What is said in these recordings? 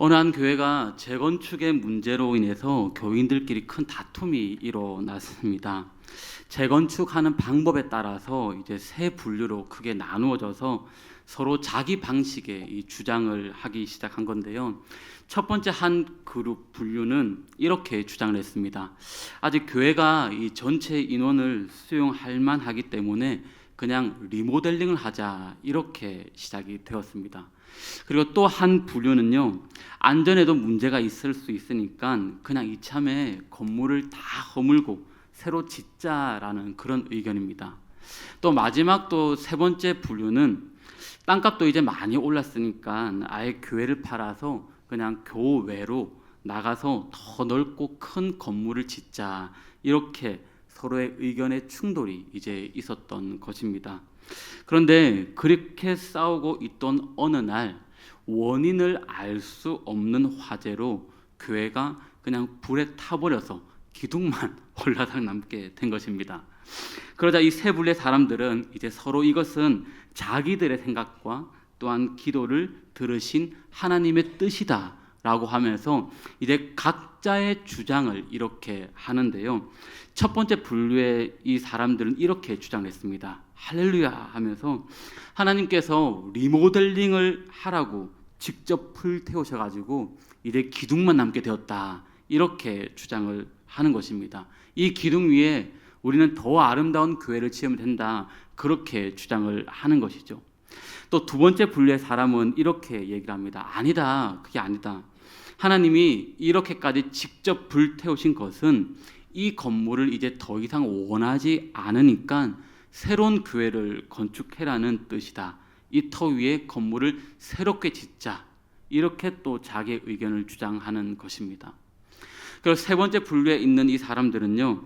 어느 한 교회가 재건축의 문제로 인해서 교인들끼리 큰 다툼이 일어났습니다. 재건축하는 방법에 따라서 이제 세 분류로 크게 나누어져서 서로 자기 방식의 이 주장을 하기 시작한 건데요. 첫 번째 한 그룹 분류는 이렇게 주장을 했습니다. 아직 교회가 이 전체 인원을 수용할 만하기 때문에 그냥 리모델링을 하자 이렇게 시작이 되었습니다. 그리고 또 한 부류는요 안전에도 문제가 있을 수 있으니까 그냥 이참에 건물을 다 허물고 새로 짓자라는 그런 의견입니다. 또 마지막 또 세 번째 분류는 땅값도 이제 많이 올랐으니까 아예 교회를 팔아서 그냥 교외로 나가서 더 넓고 큰 건물을 짓자 이렇게 서로의 의견의 충돌이 이제 있었던 것입니다. 그런데 그렇게 싸우고 있던 어느 날 원인을 알 수 없는 화재로 교회가 그냥 불에 타버려서 기둥만 올라당 남게 된 것입니다. 그러자 이세 분의 사람들은 이제 서로 이것은 자기들의 생각과 또한 기도를 들으신 하나님의 뜻이다 라고 하면서 이제 각자의 주장을 이렇게 하는데요. 첫 번째 분류의 이 사람들은 이렇게 주장했습니다. 할렐루야 하면서 하나님께서 리모델링을 하라고 직접 풀 태우셔 가지고 이제 기둥만 남게 되었다. 이렇게 주장을 하는 것입니다. 이 기둥 위에 우리는 더 아름다운 교회를 지으면 된다. 그렇게 주장을 하는 것이죠. 또 두 번째 분류의 사람은 이렇게 얘기를 합니다. 아니다. 그게 아니다. 하나님이 이렇게까지 직접 불태우신 것은 이 건물을 이제 더 이상 원하지 않으니까 새로운 교회를 건축해라는 뜻이다. 이 터 위에 건물을 새롭게 짓자. 이렇게 또 자기의 의견을 주장하는 것입니다. 그리고 세 번째 분류에 있는 이 사람들은요.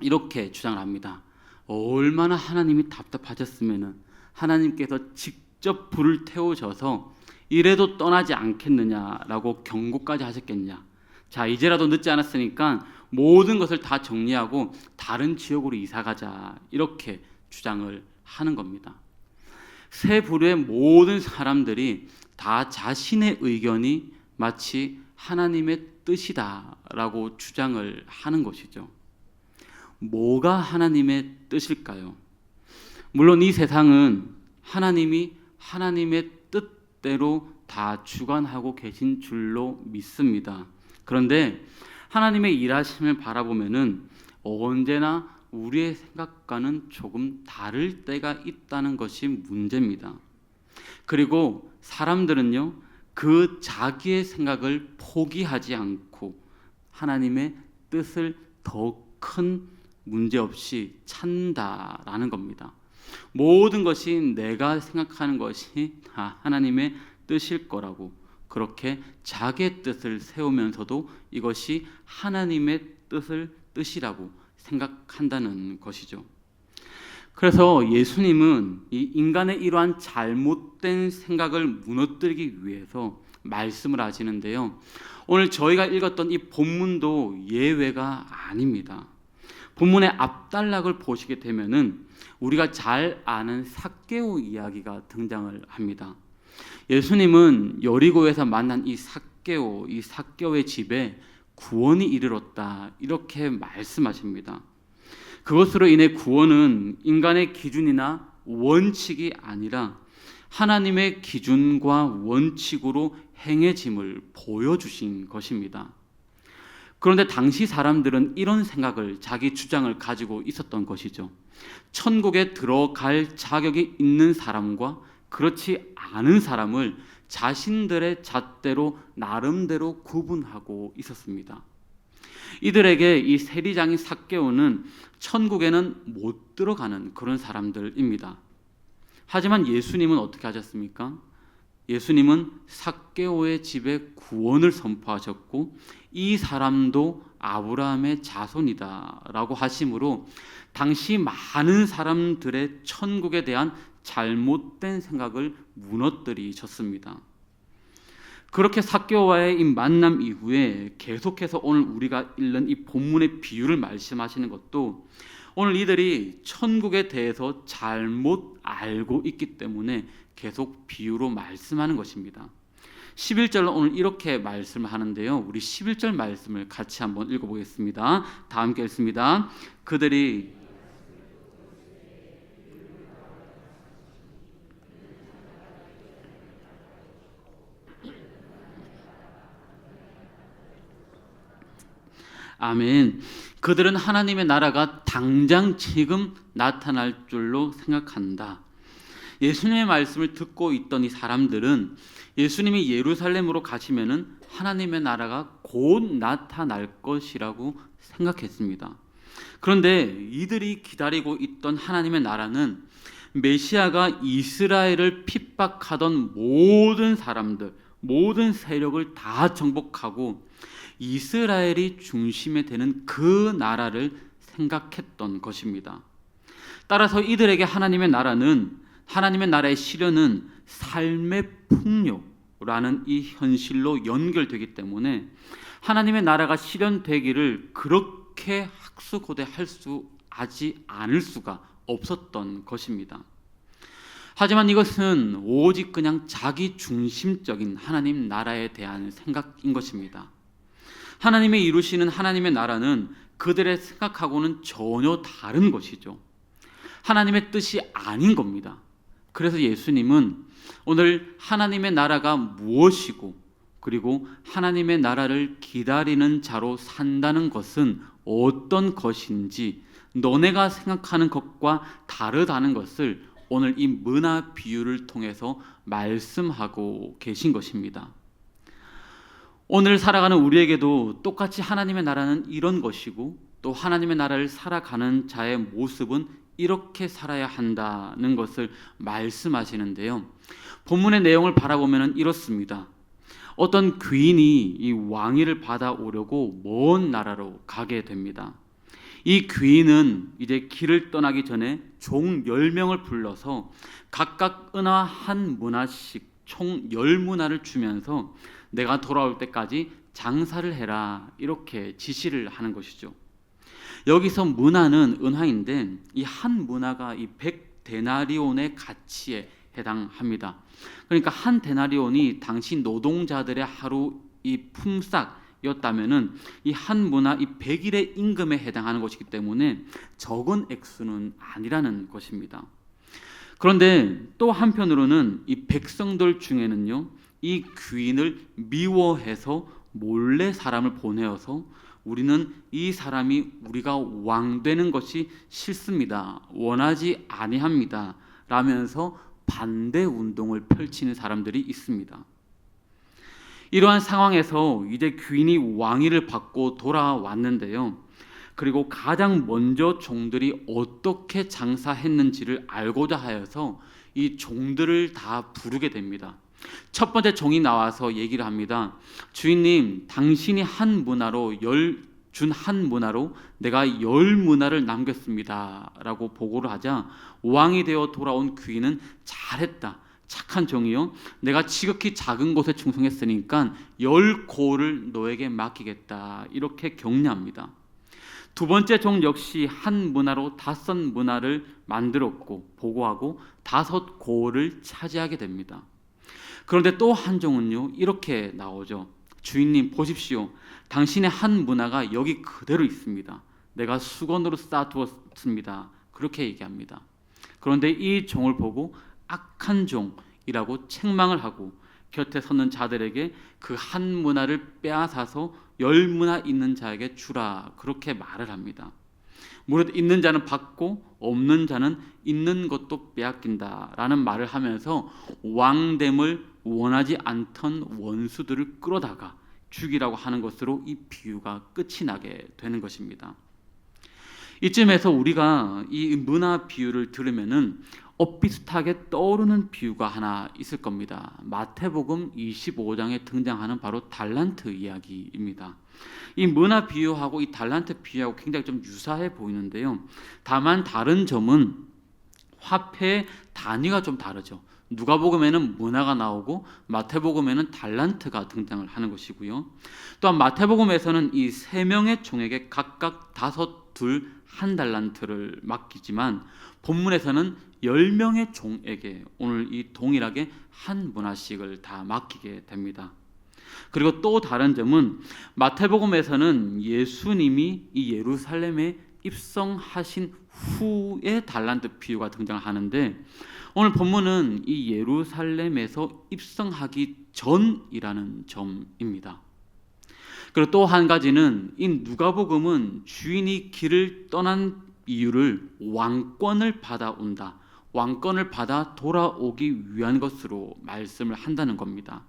이렇게 주장을 합니다. 얼마나 하나님이 답답하셨으면은 하나님께서 직접 불을 태우셔서 이래도 떠나지 않겠느냐라고 경고까지 하셨겠냐. 자, 이제라도 늦지 않았으니까 모든 것을 다 정리하고 다른 지역으로 이사 가자. 이렇게 주장을 하는 겁니다. 세 부류의 모든 사람들이 다 자신의 의견이 마치 하나님의 뜻이다라고 주장을 하는 것이죠. 뭐가 하나님의 뜻일까요? 물론 이 세상은 하나님이 하나님의 뜻대로 다 주관하고 계신 줄로 믿습니다. 그런데 하나님의 일하심을 바라보면은 언제나 우리의 생각과는 조금 다를 때가 있다는 것이 문제입니다. 그리고 사람들은요, 그 자기의 생각을 포기하지 않고 하나님의 뜻을 더 큰 문제 없이 찾는다라는 겁니다. 모든 것이 내가 생각하는 것이 다 하나님의 뜻일 거라고 그렇게 자기의 뜻을 세우면서도 이것이 하나님의 뜻을 뜻이라고 생각한다는 것이죠. 그래서 예수님은 이 인간의 이러한 잘못된 생각을 무너뜨리기 위해서 말씀을 하시는데요. 오늘 저희가 읽었던 이 본문도 예외가 아닙니다. 본문의 앞단락을 보시게 되면은 우리가 잘 아는 삭개오 이야기가 등장을 합니다. 예수님은 여리고에서 만난 이 삭개오, 이 삭개오의 집에 구원이 이르렀다 이렇게 말씀하십니다. 그것으로 인해 구원은 인간의 기준이나 원칙이 아니라 하나님의 기준과 원칙으로 행해짐을 보여주신 것입니다. 그런데 당시 사람들은 이런 생각을 자기 주장을 가지고 있었던 것이죠. 천국에 들어갈 자격이 있는 사람과 그렇지 않은 사람을 자신들의 잣대로 나름대로 구분하고 있었습니다. 이들에게 이 세리장인 삭개오는 천국에는 못 들어가는 그런 사람들입니다. 하지만 예수님은 어떻게 하셨습니까? 예수님은 삭개오의 집에 구원을 선포하셨고 이 사람도 아브라함의 자손이다라고 하심으로 당시 많은 사람들의 천국에 대한 잘못된 생각을 무너뜨리셨습니다. 그렇게 삭개오와의 이 만남 이후에 계속해서 오늘 우리가 읽는 이 본문의 비유를 말씀하시는 것도 오늘 이들이 천국에 대해서 잘못 알고 있기 때문에 계속 비유로 말씀하는 것입니다. 11절은 오늘 이렇게 말씀하는데요. 우리 11절 말씀을 같이 한번 읽어보겠습니다. 다 함께 읽습니다. 그들이 아멘. 그들은 하나님의 나라가 당장 지금 나타날 줄로 생각한다. 예수님의 말씀을 듣고 있던 이 사람들은 예수님이 예루살렘으로 가시면은 하나님의 나라가 곧 나타날 것이라고 생각했습니다. 그런데 이들이 기다리고 있던 하나님의 나라는 메시아가 이스라엘을 핍박하던 모든 사람들, 모든 세력을 다 정복하고 이스라엘이 중심에 되는 그 나라를 생각했던 것입니다. 따라서 이들에게 하나님의 나라는 하나님의 나라의 실현은 삶의 풍요라는 이 현실로 연결되기 때문에 하나님의 나라가 실현되기를 그렇게 학수고대할 수 하지 않을 수가 없었던 것입니다. 하지만 이것은 오직 그냥 자기 중심적인 하나님 나라에 대한 생각인 것입니다. 하나님의 이루시는 하나님의 나라는 그들의 생각하고는 전혀 다른 것이죠. 하나님의 뜻이 아닌 겁니다. 그래서 예수님은 오늘 하나님의 나라가 무엇이고 그리고 하나님의 나라를 기다리는 자로 산다는 것은 어떤 것인지 너네가 생각하는 것과 다르다는 것을 오늘 이 문화 비유를 통해서 말씀하고 계신 것입니다. 오늘 살아가는 우리에게도 똑같이 하나님의 나라는 이런 것이고 또 하나님의 나라를 살아가는 자의 모습은 이렇게 살아야 한다는 것을 말씀하시는데요. 본문의 내용을 바라보면 이렇습니다. 어떤 귀인이 이 왕위를 받아오려고 먼 나라로 가게 됩니다. 이 귀인은 이제 길을 떠나기 전에 종 10명을 불러서 각각 은하 한 문화씩 총 10문화를 주면서 내가 돌아올 때까지 장사를 해라 이렇게 지시를 하는 것이죠. 여기서 문화는 은화인데 이 한 문화가 이 100데나리온의 가치에 해당합니다. 그러니까 한 데나리온이 당시 노동자들의 하루 이 품삯이었다면은 이 한 문화 이 100일의 임금에 해당하는 것이기 때문에 적은 액수는 아니라는 것입니다. 그런데 또 한편으로는 이 백성들 중에는요. 이 귀인을 미워해서 몰래 사람을 보내어서 우리는 이 사람이 우리가 왕 되는 것이 싫습니다. 원하지 아니합니다. 라면서 반대 운동을 펼치는 사람들이 있습니다. 이러한 상황에서 이제 귀인이 왕위를 받고 돌아왔는데요. 그리고 가장 먼저 종들이 어떻게 장사했는지를 알고자 하여서 이 종들을 다 부르게 됩니다. 첫 번째 종이 나와서 얘기를 합니다. 주인님, 당신이 한 문화로 열 준 한 문화로 내가 열 문화를 남겼습니다라고 보고를 하자 왕이 되어 돌아온 귀인은 잘했다. 착한 종이요. 내가 지극히 작은 곳에 충성했으니까 열 고를 너에게 맡기겠다. 이렇게 격려합니다. 두 번째 종 역시 한 문화로 다섯 문화를 만들었고 보고하고 다섯 고를 차지하게 됩니다. 그런데 또 한 종은요 이렇게 나오죠. 주인님 보십시오. 당신의 한 문화가 여기 그대로 있습니다. 내가 수건으로 쌓아두었습니다. 그렇게 얘기합니다. 그런데 이 종을 보고 악한 종이라고 책망을 하고 곁에 서는 자들에게 그 한 문화를 빼앗아서 열 문화 있는 자에게 주라 그렇게 말을 합니다. 무릇 있는 자는 받고 없는 자는 있는 것도 빼앗긴다라는 말을 하면서 왕됨을 원하지 않던 원수들을 끌어다가 죽이라고 하는 것으로 이 비유가 끝이 나게 되는 것입니다. 이쯤에서 우리가 이 문화 비유를 들으면은 엇비슷하게 떠오르는 비유가 하나 있을 겁니다. 마태복음 25장에 등장하는 바로 달란트 이야기입니다. 이 문화 비유하고 이 달란트 비유하고 굉장히 좀 유사해 보이는데요. 다만 다른 점은 화폐 단위가 좀 다르죠. 누가복음에는 문화가 나오고 마태복음에는 달란트가 등장을 하는 것이고요. 또한 마태복음에서는 이 세 명의 종에게 각각 다섯 둘 한 달란트를 맡기지만 본문에서는 10명의 종에게 오늘 이 동일하게 한 문화씩을 다 맡기게 됩니다. 그리고 또 다른 점은 마태복음에서는 예수님이 이 예루살렘에 입성하신 후에 달란트 비유가 등장하는데 오늘 본문은 이 예루살렘에서 입성하기 전이라는 점입니다. 그리고 또 한 가지는 이 누가복음은 주인이 길을 떠난 이유를 왕권을 받아온다. 왕권을 받아 돌아오기 위한 것으로 말씀을 한다는 겁니다.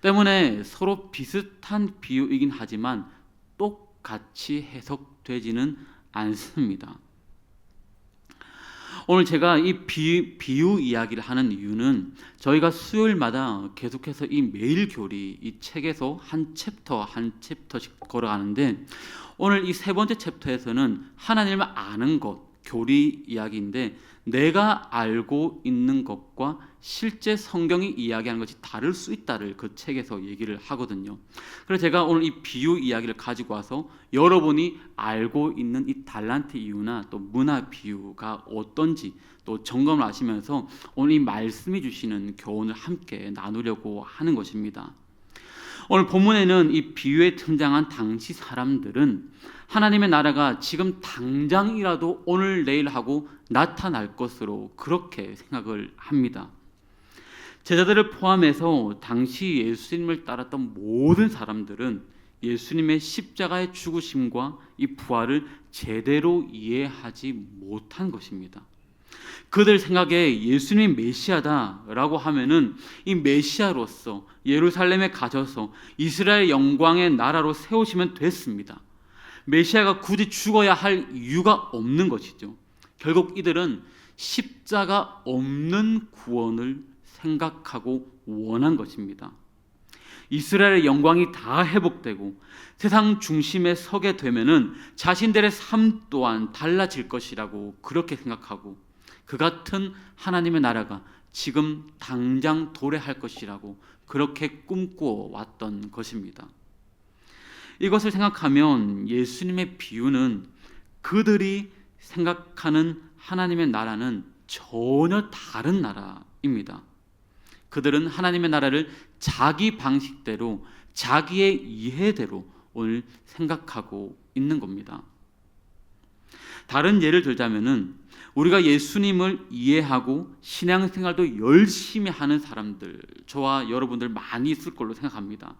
때문에 서로 비슷한 비유이긴 하지만 똑같이 해석되지는 않습니다. 오늘 제가 이 비, 비유 이야기를 하는 이유는 저희가 수요일마다 계속해서 이 매일 교리 이 책에서 한 챕터 한 챕터씩 걸어가는데 오늘 이 세 번째 챕터에서는 하나님을 아는 것 교리 이야기인데 내가 알고 있는 것과 실제 성경이 이야기하는 것이 다를 수 있다를 그 책에서 얘기를 하거든요. 그래서 제가 오늘 이 비유 이야기를 가지고 와서 여러분이 알고 있는 이 달란트 이유나 또 문화 비유가 어떤지 또 점검을 하시면서 오늘 이 말씀이 주시는 교훈을 함께 나누려고 하는 것입니다. 오늘 본문에는 이 비유에 등장한 당시 사람들은 하나님의 나라가 지금 당장이라도 오늘 내일 하고 나타날 것으로 그렇게 생각을 합니다. 제자들을 포함해서 당시 예수님을 따랐던 모든 사람들은 예수님의 십자가의 죽으심과 이 부활을 제대로 이해하지 못한 것입니다. 그들 생각에 예수님 메시아다라고 하면은 이 메시아로서 예루살렘에 가셔서 이스라엘 영광의 나라로 세우시면 됐습니다. 메시아가 굳이 죽어야 할 이유가 없는 것이죠. 결국 이들은 십자가 없는 구원을 생각하고 원한 것입니다. 이스라엘의 영광이 다 회복되고 세상 중심에 서게 되면은 자신들의 삶 또한 달라질 것이라고 그렇게 생각하고 그 같은 하나님의 나라가 지금 당장 도래할 것이라고 그렇게 꿈꾸어 왔던 것입니다. 이것을 생각하면 예수님의 비유는 그들이 생각하는 하나님의 나라는 전혀 다른 나라입니다. 그들은 하나님의 나라를 자기 방식대로 자기의 이해대로 오늘 생각하고 있는 겁니다. 다른 예를 들자면은 우리가 예수님을 이해하고 신앙생활도 열심히 하는 사람들 저와 여러분들 많이 있을 걸로 생각합니다.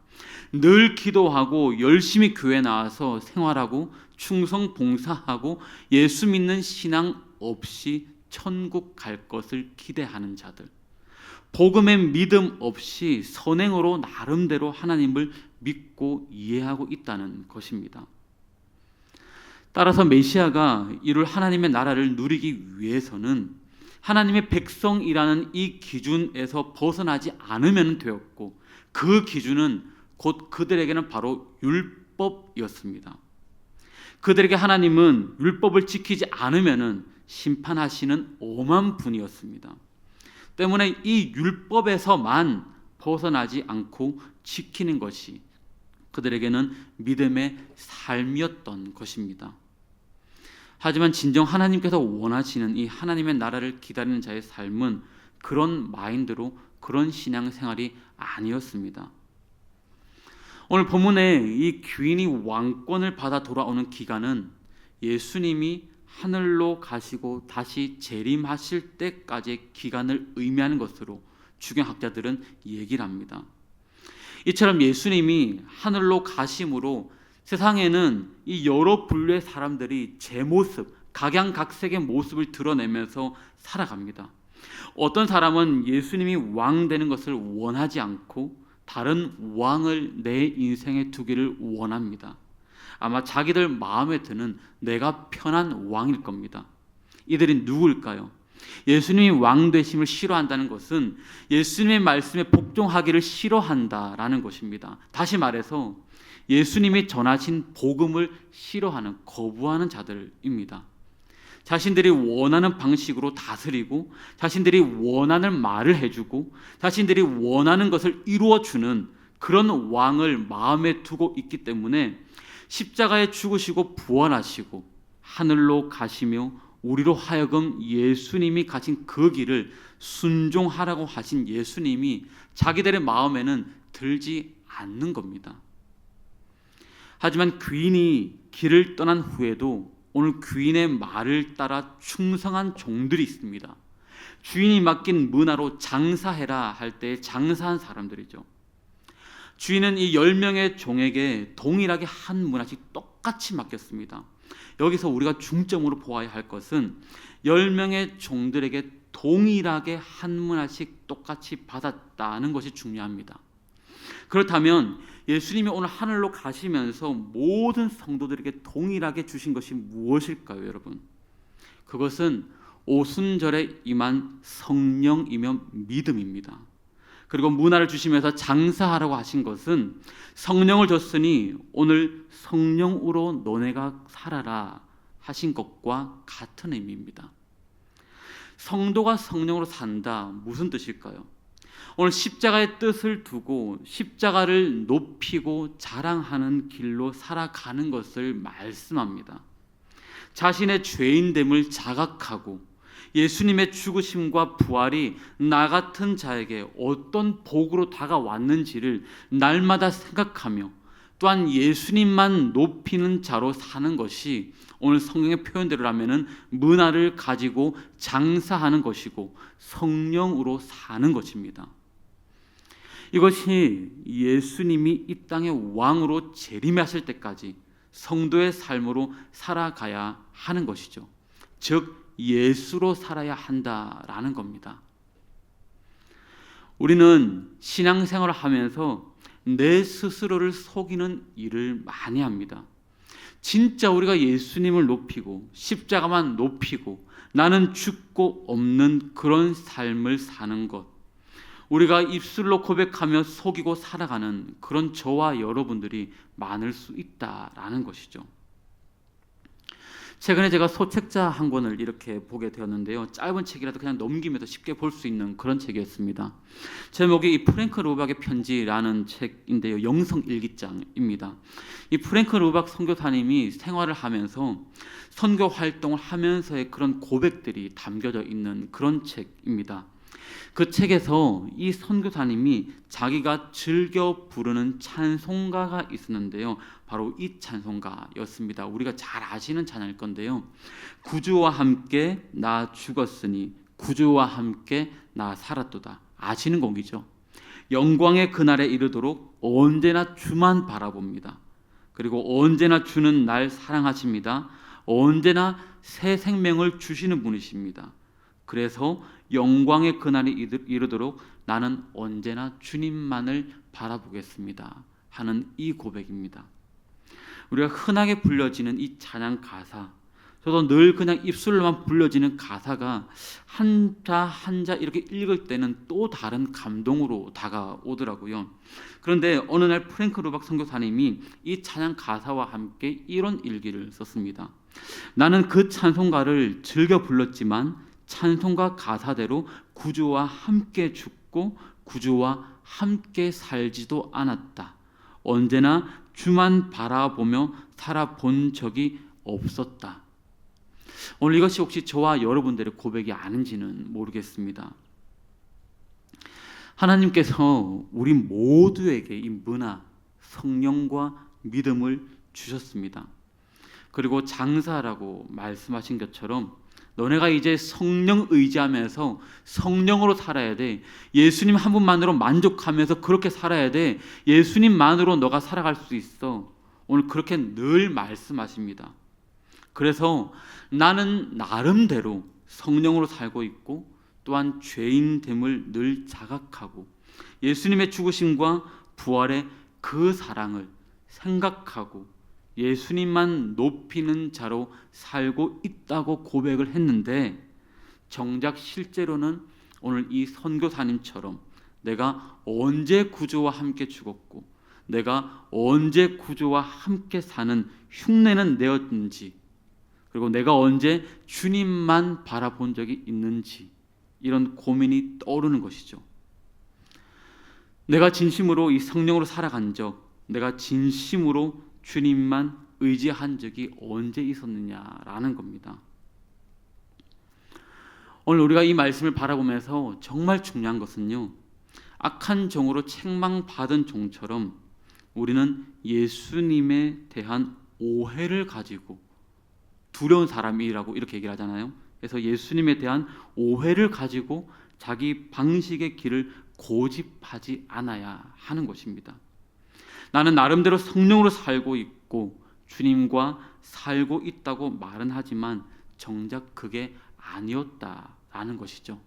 늘 기도하고 열심히 교회 나와서 생활하고 충성 봉사하고 예수 믿는 신앙 없이 천국 갈 것을 기대하는 자들. 복음의 믿음 없이 선행으로 나름대로 하나님을 믿고 이해하고 있다는 것입니다. 따라서 메시아가 이룰 하나님의 나라를 누리기 위해서는 하나님의 백성이라는 이 기준에서 벗어나지 않으면 되었고 그 기준은 곧 그들에게는 바로 율법이었습니다. 그들에게 하나님은 율법을 지키지 않으면 심판하시는 오만 분이었습니다. 때문에 이 율법에서만 벗어나지 않고 지키는 것이 그들에게는 믿음의 삶이었던 것입니다. 하지만 진정 하나님께서 원하시는 이 하나님의 나라를 기다리는 자의 삶은 그런 마인드로 그런 신앙 생활이 아니었습니다. 오늘 본문에 이 귀인이 왕권을 받아 돌아오는 기간은 예수님이 하늘로 가시고 다시 재림하실 때까지의 기간을 의미하는 것으로 주경학자들은 얘기를 합니다. 이처럼 예수님이 하늘로 가심으로 세상에는 이 여러 분류의 사람들이 제 모습, 각양각색의 모습을 드러내면서 살아갑니다. 어떤 사람은 예수님이 왕 되는 것을 원하지 않고 다른 왕을 내 인생에 두기를 원합니다. 아마 자기들 마음에 드는 내가 편한 왕일 겁니다. 이들이 누구일까요? 예수님이 왕 되심을 싫어한다는 것은 예수님의 말씀에 복종하기를 싫어한다라는 것입니다. 다시 말해서 예수님이 전하신 복음을 싫어하는 거부하는 자들입니다. 자신들이 원하는 방식으로 다스리고 자신들이 원하는 말을 해주고 자신들이 원하는 것을 이루어 주는 그런 왕을 마음에 두고 있기 때문에 십자가에 죽으시고 부활하시고 하늘로 가시며 우리로 하여금 예수님이 가신 그 길을 순종하라고 하신 예수님이 자기들의 마음에는 들지 않는 겁니다. 하지만 귀인이 길을 떠난 후에도 오늘 귀인의 말을 따라 충성한 종들이 있습니다. 주인이 맡긴 문화로 장사해라 할 때 장사한 사람들이죠. 주인은 이 10명의 종에게 동일하게 한 문화씩 똑같이 맡겼습니다. 여기서 우리가 중점으로 보아야 할 것은 10명의 종들에게 동일하게 한 문화씩 똑같이 받았다는 것이 중요합니다. 그렇다면 예수님이 오늘 하늘로 가시면서 모든 성도들에게 동일하게 주신 것이 무엇일까요, 여러분? 그것은 오순절에 임한 성령이며 믿음입니다. 그리고 문화를 주시면서 장사하라고 하신 것은 성령을 줬으니 오늘 성령으로 너네가 살아라 하신 것과 같은 의미입니다. 성도가 성령으로 산다 무슨 뜻일까요? 오늘 십자가의 뜻을 두고 십자가를 높이고 자랑하는 길로 살아가는 것을 말씀합니다. 자신의 죄인됨을 자각하고 예수님의 죽으심과 부활이 나 같은 자에게 어떤 복으로 다가왔는지를 날마다 생각하며 또한 예수님만 높이는 자로 사는 것이 오늘 성경의 표현대로라면은 문화를 가지고 장사하는 것이고 성령으로 사는 것입니다. 이것이 예수님이 이 땅의 왕으로 재림하실 때까지 성도의 삶으로 살아가야 하는 것이죠. 즉 예수로 살아야 한다라는 겁니다. 우리는 신앙생활을 하면서 내 스스로를 속이는 일을 많이 합니다. 진짜 우리가 예수님을 높이고 십자가만 높이고 나는 죽고 없는 그런 삶을 사는 것. 우리가 입술로 고백하며 속이고 살아가는 그런 저와 여러분들이 많을 수 있다라는 것이죠. 최근에 제가 소책자 한 권을 이렇게 보게 되었는데요. 짧은 책이라도 그냥 넘기면서 쉽게 볼 수 있는 그런 책이었습니다. 제목이 이 프랭크 루박의 편지라는 책인데요. 영성 일기장입니다. 이 프랭크 루박 선교사님이 생활을 하면서 선교 활동을 하면서의 그런 고백들이 담겨져 있는 그런 책입니다. 그 책에서 이 선교사님이 자기가 즐겨 부르는 찬송가가 있었는데요. 바로 이 찬송가였습니다. 우리가 잘 아시는 찬양일 건데요. 구주와 함께 나 죽었으니 구주와 함께 나 살았도다. 아시는 곡이죠. 영광의 그날에 이르도록 언제나 주만 바라봅니다. 그리고 언제나 주는 날 사랑하십니다. 언제나 새 생명을 주시는 분이십니다. 그래서 영광의 그날이 이르도록 나는 언제나 주님만을 바라보겠습니다. 하는 이 고백입니다. 우리가 흔하게 불려지는 이 찬양 가사, 저도 늘 그냥 입술로만 불려지는 가사가 한자 한자 이렇게 읽을 때는 또 다른 감동으로 다가오더라고요. 그런데 어느 날 프랭크 루박 선교사님이 이 찬양 가사와 함께 이런 일기를 썼습니다. 나는 그 찬송가를 즐겨 불렀지만 찬송가 가사대로 구주와 함께 죽고 구주와 함께 살지도 않았다. 언제나 주만 바라보며 살아본 적이 없었다. 오늘 이것이 혹시 저와 여러분들의 고백이 아닌지는 모르겠습니다. 하나님께서 우리 모두에게 이 문화, 성령과 믿음을 주셨습니다. 그리고 장사라고 말씀하신 것처럼 너네가 이제 성령 의지하면서 성령으로 살아야 돼. 예수님 한 분만으로 만족하면서 그렇게 살아야 돼. 예수님만으로 너가 살아갈 수 있어. 오늘 그렇게 늘 말씀하십니다. 그래서 나는 나름대로 성령으로 살고 있고 또한 죄인됨을 늘 자각하고 예수님의 죽으심과 부활의 그 사랑을 생각하고 예수님만 높이는 자로 살고 있다고 고백을 했는데 정작 실제로는 오늘 이 선교사님처럼 내가 언제 구주와 함께 죽었고 내가 언제 구주와 함께 사는 흉내는 내었는지 그리고 내가 언제 주님만 바라본 적이 있는지 이런 고민이 떠오르는 것이죠. 내가 진심으로 이 성령으로 살아간 적, 내가 진심으로 주님만 의지한 적이 언제 있었느냐라는 겁니다. 오늘 우리가 이 말씀을 바라보면서 정말 중요한 것은요. 악한 종으로 책망받은 종처럼 우리는 예수님에 대한 오해를 가지고 두려운 사람이라고 이렇게 얘기를 하잖아요. 그래서 예수님에 대한 오해를 가지고 자기 방식의 길을 고집하지 않아야 하는 것입니다. 나는 나름대로 성령으로 살고 있고 주님과 살고 있다고 말은 하지만 정작 그게 아니었다라는 것이죠.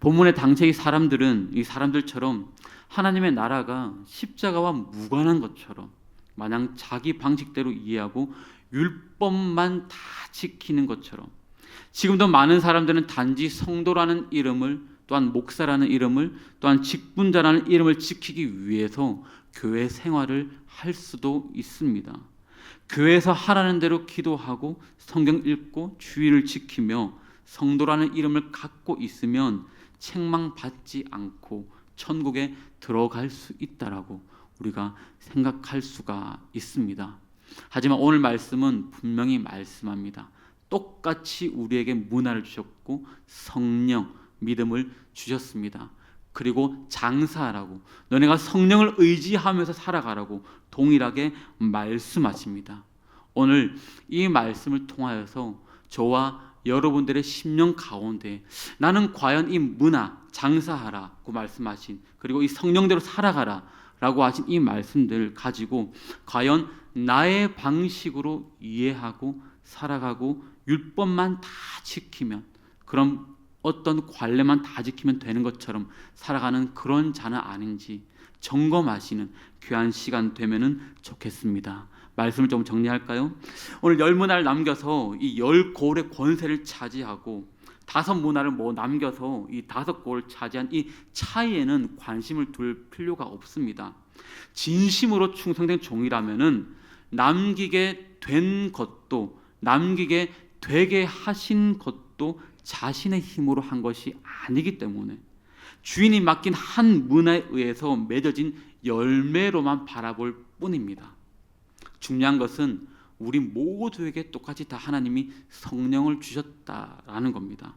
본문의 당시의 사람들은 이 사람들처럼 하나님의 나라가 십자가와 무관한 것처럼 마냥 자기 방식대로 이해하고 율법만 다 지키는 것처럼 지금도 많은 사람들은 단지 성도라는 이름을 또한 목사라는 이름을 또한 직분자라는 이름을 지키기 위해서 교회 생활을 할 수도 있습니다. 교회에서 하라는 대로 기도하고 성경 읽고 주의를 지키며 성도라는 이름을 갖고 있으면 책망받지 않고 천국에 들어갈 수 있다라고 우리가 생각할 수가 있습니다. 하지만 오늘 말씀은 분명히 말씀합니다. 똑같이 우리에게 문화를 주셨고 성령, 믿음을 주셨습니다. 그리고 장사하라고 너네가 성령을 의지하면서 살아가라고 동일하게 말씀하십니다. 오늘 이 말씀을 통하여서 저와 여러분들의 심령 가운데 나는 과연 이 문화 장사하라고 말씀하신 그리고 이 성령대로 살아가라라고 하신 이 말씀들을 가지고 과연 나의 방식으로 이해하고 살아가고 율법만 다 지키면 그럼 어떤 관례만 다 지키면 되는 것처럼 살아가는 그런 자는 아닌지 점검하시는 귀한 시간 되면은 좋겠습니다. 말씀을 좀 정리할까요? 오늘 열 문화를 남겨서 이열 골의 권세를 차지하고 다섯 문화를 뭐 남겨서 이 다섯 골을 차지한 이 차이에는 관심을 둘 필요가 없습니다. 진심으로 충성된 종이라면은 남기게 된 것도 남기게 되게 하신 것도 자신의 힘으로 한 것이 아니기 때문에 주인이 맡긴 한 문화에 의해서 맺어진 열매로만 바라볼 뿐입니다. 중요한 것은 우리 모두에게 똑같이 다 하나님이 성령을 주셨다라는 겁니다.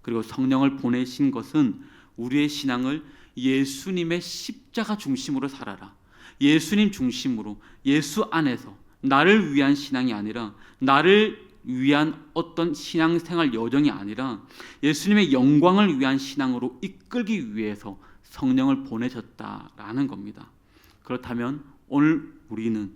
그리고 성령을 보내신 것은 우리의 신앙을 예수님의 십자가 중심으로 살아라. 예수님 중심으로 예수 안에서 나를 위한 신앙이 아니라 나를 위한 어떤 신앙생활 여정이 아니라 예수님의 영광을 위한 신앙으로 이끌기 위해서 성령을 보내셨다라는 겁니다. 그렇다면 오늘 우리는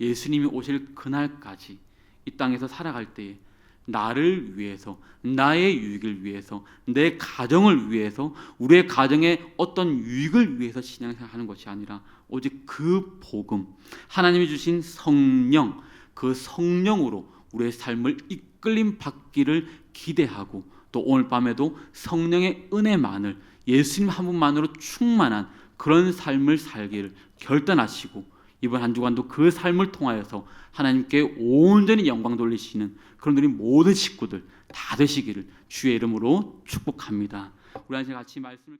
예수님이 오실 그날까지 이 땅에서 살아갈 때에 나를 위해서 나의 유익을 위해서 내 가정을 위해서 우리의 가정의 어떤 유익을 위해서 신앙생활하는 것이 아니라 오직 그 복음 하나님이 주신 성령 그 성령으로 우리의 삶을 이끌림 받기를 기대하고 또 오늘 밤에도 성령의 은혜만을 예수님 한 분만으로 충만한 그런 삶을 살기를 결단하시고 이번 한 주간도 그 삶을 통하여서 하나님께 온전히 영광 돌리시는 그런 우리 모든 식구들 다 되시기를 주의 이름으로 축복합니다. 우리 같이 말씀을